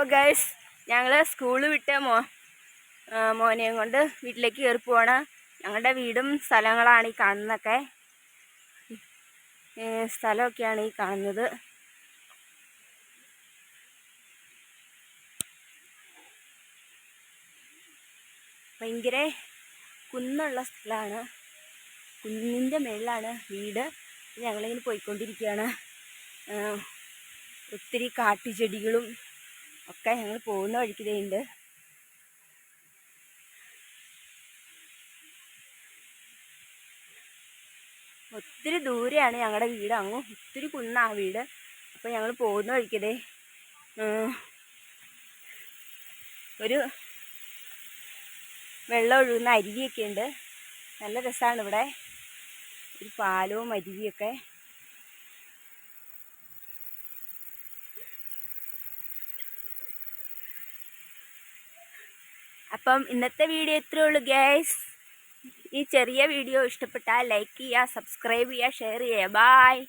അപ്പോൾ ഗൈസ് ഞങ്ങൾ സ്കൂൾ വിട്ട മോ മോനെയും കൊണ്ട് വീട്ടിലേക്ക് കയറി പോവാണ്. ഞങ്ങളുടെ വീടും സ്ഥലങ്ങളാണ് ഈ കാണുന്നതൊക്കെ. ഏ, സ്ഥലമൊക്കെയാണ് ഈ കാണുന്നത്. ഭയങ്കര കുന്നുള്ള സ്ഥലമാണ്. കുന്നിന്റെ മേളിലാണ് വീട്. ഞങ്ങളിങ്ങനെ പോയിക്കൊണ്ടിരിക്കുകയാണ്. ഒത്തിരി കാട്ടുചെടികളും ഒക്കെ ഞങ്ങൾ പോകുന്ന വഴിക്കിതേയുണ്ട് ഒത്തിരി ദൂരെയാണ് ഞങ്ങളുടെ വീട്. അങ്ങ് ഒത്തിരി കുന്നാ വീട്. അപ്പോൾ ഞങ്ങൾ പോകുന്ന വഴിക്കതേ ഒരു വെള്ളം ഒഴുകുന്ന അരുവിയൊക്കെ ഉണ്ട്. നല്ല രസമാണ് ഇവിടെ. ഒരു പാലവും അരുവിയൊക്കെ അപ്പം ഇന്നത്തെ വീഡിയോ ഇത്രയേ ഉള്ളൂ ഗ്യാസ് ഈ ചെറിയ വീഡിയോ ഇഷ്ടപ്പെട്ടാൽ ലൈക്ക് ചെയ്യുക സബ്സ്ക്രൈബ് ചെയ്യുക ഷെയർ ചെയ്യുക. ബായ്